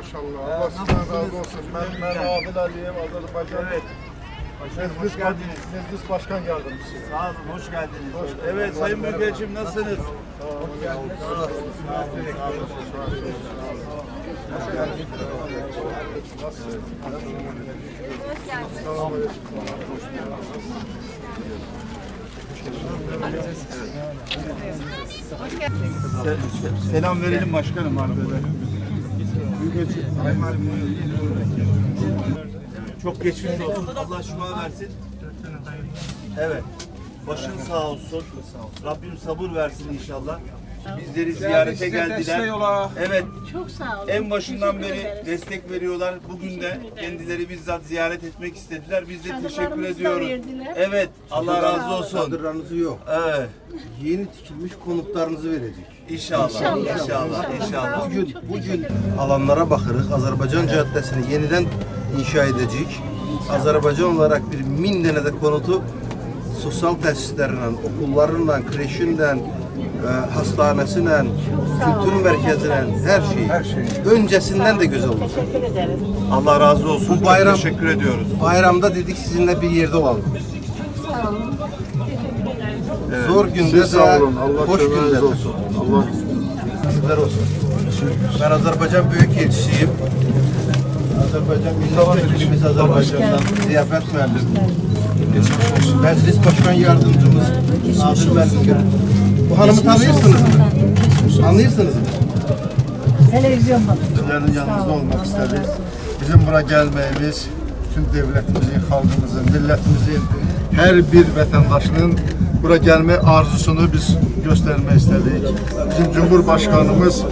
Maşallah. Ee, Allah sizden nasılsınız? razı olsun. Ben, ben. Adil Aliyev, Azerbaycan Evet. Başkanım Meclis, hoş geldiniz. Meclis Başkan Yardımcısı. Sağ olun, hoş geldiniz. Hoş bulduk. evet Sayın. Büyükelçim nasılsınız? Hoş geldiniz. Sağ olun. Sağ olun. Sağ olun. Hoş geldiniz. Nasılsınız? Selamun aleyküm. Se- se- selam verelim başkanım arkada. Çok geçmiş olsun. Allah şifa versin. Evet. Başın sağ olsun. Rabbim sabır versin inşallah. Bizleri ziyarete geldiler. Evet. Çok sağ olun. En başından Teşekkür beri ederiz. destek veriyorlar. Bugün de kendileri bizzat ziyaret etmek istediler. Biz de teşekkür Çadırlarımızı da ediyoruz. verdiler. Evet. Allah razı olsun. Çadırlarınızı yok. Evet. Yeni dikilmiş konutlarınızı verecek. İnşallah. İnşallah. İnşallah. Bugün bugün alanlara bakırıq. Azərbaycan Caddəsini yenidən inşa edəcəyik. Azərbaycan olaraq bir min dənə də konutu sosial təsislərlə, okullarla, kreşinlə, e, hastanəsilə, kültür mərkəzinlə, hər şey. Hər şey. Öncəsindən də gözəl olacaq. Teşekkür ederiz. Allah razı olsun. Bu bayram- Çok teşekkür ediyoruz. Bayramda dedik sizinlə bir yerdə olalım. Sağ olun. Teşekkür ederiz. Zor gündə Siz sağ olun. də, Allah xoş köməyiniz gündə. olsun. Allah Sizler olsun. Ben Azerbaycan Büyükelçisiyim. Azerbaycan Milletvekilimiz Azerbaycan'dan ziyafet müellim. Meclis Başkan Yardımcımız Nadir Müellim. Bu hanımı tanıyorsunuz mu? Anlıyorsunuz mu? Televizyon bakın. sizlerin yanınızda olmak isteriz. Bizim bura gelmeyimiz bütün devletimizin, halkımızın, milletimizin, her bir vatandaşının bura gelme arzusunu biz göstermek istedik. Bizim Cumhurbaşkanımız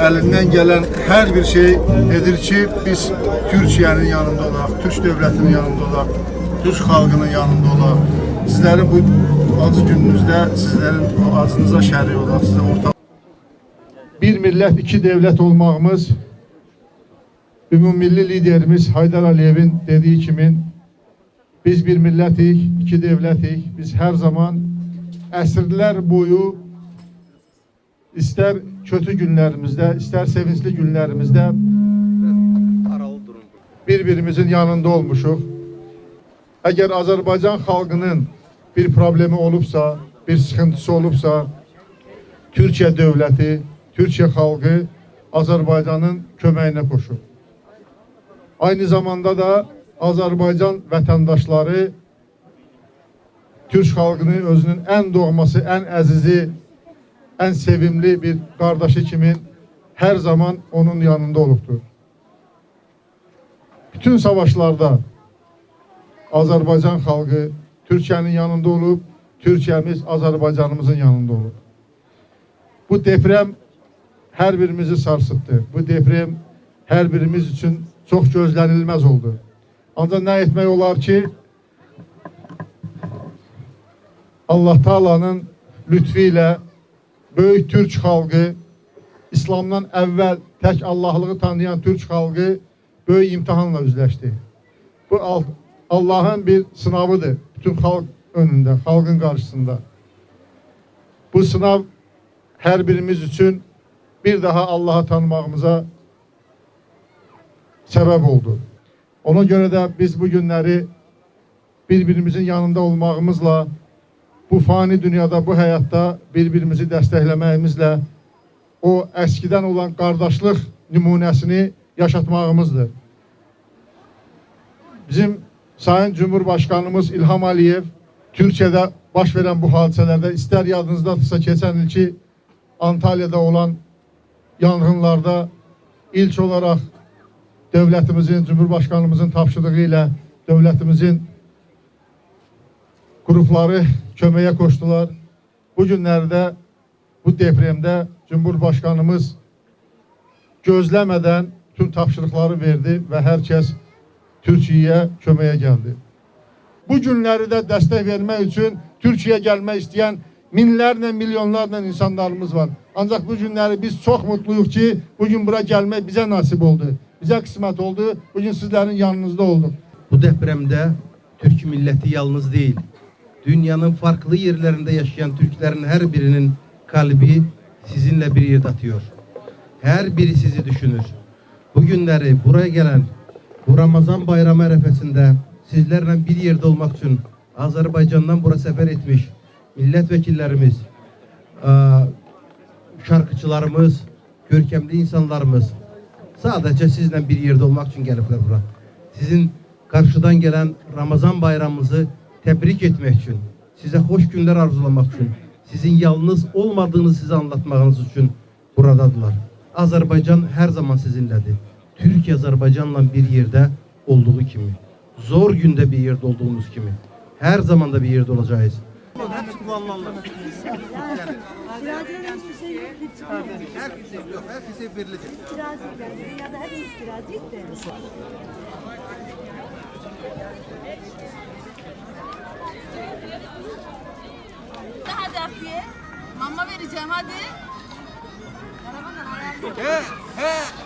elinden gelen her bir şey edir ki biz Türkiye'nin yanında olaq, Türk devletinin yanında olaq, Türk halkının yanında olaq. Sizlerin bu acı gününüzde sizlerin o acınıza şərik olaq, size ortak bir millət, iki devlet olmağımız ümummilli liderimiz Haydar Aliyev'in dediği kimi biz bir millətik, iki devlətik. Biz her zaman əsrlər boyu ister kötü günlerimizde, ister sevinçli günlerimizde birbirimizin yanında olmuşuq. Əgər Azərbaycan xalqının bir problemi olubsa, bir sıxıntısı olubsa, Türkiyə dövləti, Türkiyə xalqı Azərbaycanın köməyinə qoşur. Aynı zamanda da Azərbaycan vətəndaşları Türk xalqını özünün ən doğması, ən əzizi, ən sevimli bir qardaşı kimi hər zaman onun yanında olubdur. Bütün savaşlarda Azərbaycan xalqı Türkiyənin yanında olub, Türkiyəmiz Azərbaycanımızın yanında olub. Bu deprem hər birimizi sarsıtdı. Bu deprem hər birimiz üçün çox gözlənilməz oldu. Ancaq nə etmək olar ki, Allah Taala'nın lütfu ilə böyük Türk xalqı İslamdan əvvəl tək Allahlığı tanıyan Türk xalqı böyük imtihanla üzləşdi. Bu al- Allah'ın bir sınavıdır bütün halk önünde, halkın karşısında. Bu sınav her birimiz için bir daha Allah'ı tanımağımıza sebep oldu. Ona göre de biz bu günleri birbirimizin yanında olmağımızla bu fani dünyada, bu hayatta birbirimizi dəstəkləməyimizlə o əskidən olan qardaşlıq nümunəsini yaşatmağımızdır. Bizim Sayın Cumhurbaşkanımız İlham Aliyev Türkiye'de baş veren bu hadisəlerde ister yadınızdadırsa geçen ilki Antalya'da olan yangınlarda ilk olarak devletimizin, Cumhurbaşkanımızın tapşırığı ile devletimizin grupları köməyə koştular. Bu günlerde bu depremde Cumhurbaşkanımız gözlemeden tüm tapşırıkları verdi ve herkes Türkiye'ye köməyə geldi. Bu günləri də dəstək vermək üçün Türkiyəyə gəlmək istəyən minlərlə, milyonlarla insanlarımız var. Ancaq bu günləri biz çox mutluyuq ki, bugün bura gəlmək bizə nasip oldu. Bizə qismət oldu. Bugün sizlərin yanınızda olduq. Bu depremde Türk milleti yalnız değil. Dünyanın farklı yerlerinde yaşayan Türklerin her birinin kalbi sizinle bir yerde atıyor. Her biri sizi düşünür. bu günleri buraya gelen bu Ramazan bayramı arefesinde sizlerle bir yerde olmak için Azerbaycan'dan buraya sefer etmiş milletvekillerimiz, şarkıcılarımız, görkemli insanlarımız sadece sizinle bir yerde olmak için gelipler bura. Sizin karşıdan gelen Ramazan bayramımızı tebrik etmek için, size hoş günler arzulamak için, sizin yalnız olmadığınızı size anlatmağınız için buradadılar. Azerbaycan her zaman sizinledir. Türkiye Azerbaycan'la bir yerde olduğu kimi, zor günde bir yerde olduğumuz kimi, her zaman da bir yerde olacağız. Hepsi kullanılanlar. Şey. Herkese yok, herkese verilecek. Kiracı yani dünyada hepimiz kiracıyız da. Hadi Asiye. Mama vereceğim hadi. He, he.